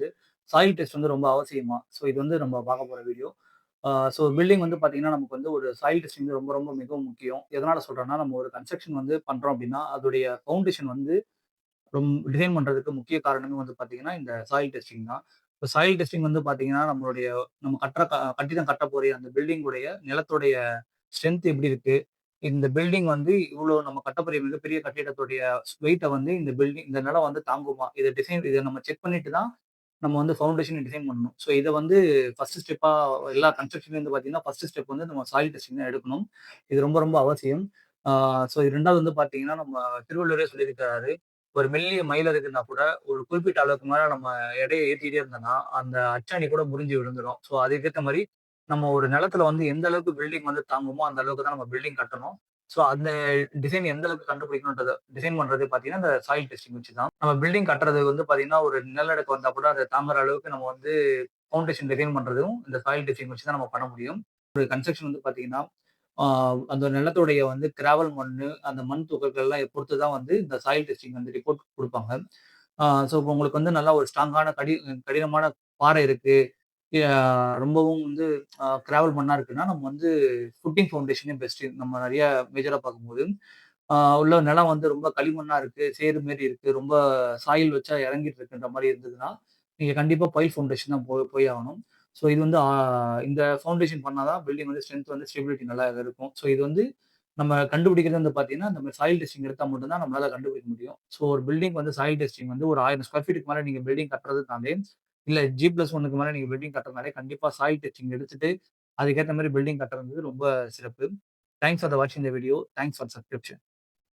வந்து soil test வந்து ரொம்ப அவசியமா? ஸோ இது வந்து நம்ம பார்க்க போகிற வீடியோ. ஸோ பில்டிங் வந்து பார்த்தீங்கன்னா, நமக்கு வந்து ஒரு சாயில் டெஸ்டிங் வந்து ரொம்ப ரொம்ப மிகவும் முக்கியம். எதனால சொல்றேன்னா, நம்ம ஒரு கன்ஸ்ட்ரக்ஷன் வந்து பண்றோம் அப்படின்னா அதோடைய ஃபவுண்டேஷன் வந்து ரொம்ப டிசைன் பண்ணுறதுக்கு முக்கிய காரணமே வந்து பார்த்தீங்கன்னா, இந்த சாயில் டெஸ்டிங் தான். இப்போ சாயில் டெஸ்டிங் வந்து பார்த்தீங்கன்னா, நம்மளுடைய நம்ம கட்டுற க கட்டிடம் போகிற அந்த பில்டிங்குடைய நிலத்துடைய ஸ்ட்ரென்த் எப்படி இருக்கு? இந்த பில்டிங் வந்து இவ்வளோ நம்ம கட்டப்போற மிகப்பெரிய கட்டிடத்துடைய வெயிட்டை வந்து இந்த பில்டிங் இந்த நிலம் வந்து தாங்குமா? இதை டிசைன் இதை நம்ம செக் பண்ணிட்டு தான் நம்ம வந்து ஃபவுண்டேஷன் டிசைன் பண்ணணும். ஸோ இதை வந்து ஃபர்ஸ்ட் ஸ்டெப்பாக எல்லா கன்ஸ்ட்ரக்ஷன்லேருந்து வந்து பார்த்தீங்கன்னா, ஃபர்ஸ்ட் ஸ்டெப் வந்து நம்ம சாயில் டெஸ்டிங் தான் எடுக்கணும். இது ரொம்ப ரொம்ப அவசியம். ஸோ ரெண்டாவது வந்து பார்த்தீங்கன்னா, நம்ம திருவள்ளுவரே சொல்லியிருக்கிறாரு ஒரு மெல்லிய மயில் இருக்குன்னா கூட, ஒரு குறிப்பிட்ட அளவுக்கு மேலே நம்ம எடையை ஏற்றிக்கிட்டே இருந்தோம்னா, அந்த அச்சாணி கூட முறிஞ்சு விழுந்துடும் ஸோ அதுக்கேற்ற மாதிரி நம்ம ஒரு நிலத்துல வந்து எந்த அளவுக்கு பில்டிங் வந்து தாங்குமோ, அந்த அளவுக்கு தான் நம்ம பில்டிங் கட்டணும். ஸோ அந்த டிசைன் எந்த அளவுக்கு கண்டுபிடிக்கணும்ன்றத டிசைன் பண்றது பார்த்தீங்கன்னா, அந்த சாயில் டெஸ்டிங் வச்சு தான். நம்ம பில்டிங் கட்டுறது வந்து பார்த்தீங்கன்னா, ஒரு நிலநடுக்கம் வந்தால் கூட அதை தாங்குற அளவுக்கு நம்ம வந்து ஃபவுண்டேஷன் டிசைன் பண்ணுறதும் இந்த சாயில் டெஸ்டிங் வச்சு தான் நம்ம பண்ண முடியும். ஒரு கன்ஸ்ட்ரக்ஷன் வந்து பார்த்தீங்கன்னா, அந்த நிலத்துடைய வந்து கிராவல் மண் அந்த மண் துகள்கள்லாம் பொறுத்து தான் வந்து இந்த சாயில் டெஸ்டிங் வந்து ரிப்போர்ட் கொடுப்பாங்க ஸோ இப்போ உங்களுக்கு வந்து நல்லா ஒரு ஸ்ட்ராங்கான கடி கடினமான பாறை இருக்குது ரொம்பவும் வந்து ட்ராவல் பண்ணா இருக்குன்னா, நம்ம வந்து ஃபுட்டிங் ஃபவுண்டேஷனே பெஸ்ட் நம்ம நிறைய மேஜரா பார்க்கும்போது, உள்ள நிலம் வந்து ரொம்ப களிமண்ணா இருக்கு, சேறு மாரி இருக்கு, ரொம்ப சாயில் வச்சா இறங்கிட்டு இருக்குன்ற மாதிரி இருந்ததுன்னா, நீங்க கண்டிப்பா பைல் ஃபவுண்டேஷன் தான் போ போய் ஆகணும். ஸோ இது வந்து இந்த ஃபவுண்டேஷன் பண்ணாதான் பில்டிங் வந்து ஸ்ட்ரென்த் வந்து ஸ்டெபிலிட்டி நல்லா இருக்கும். ஸோ இது வந்து நம்ம கண்டுபிடிக்கிறது வந்து பார்த்தீங்கன்னா, நம்ம சாயில் டெஸ்டிங் எடுத்தால் மட்டும் தான் நம்மளால கண்டுபிடிக்க முடியும். ஸோ ஒரு பில்டிங் வந்து சாயில் டெஸ்டிங் வந்து ஒரு ஆயிரம் ஸ்கொயர் ஃபீட்டுக்கு மேலே நீங்கள் பில்டிங் கட்டுறதுனாலே, இல்லை ஜி ப்ளஸ் ஒன்னுக்கு மேலே நீங்கள் பில்டிங் கட்டுறதுனாலே கண்டிப்பாக சாயில் டெஸ்டிங் எடுத்துட்டு, அதுக்கேற்ற மாதிரி பில்டிங் கட்டுறது ரொம்ப சிறப்பு. தேங்க்ஸ் ஃபார் த வாட்சிங் the video. Thanks for subscription.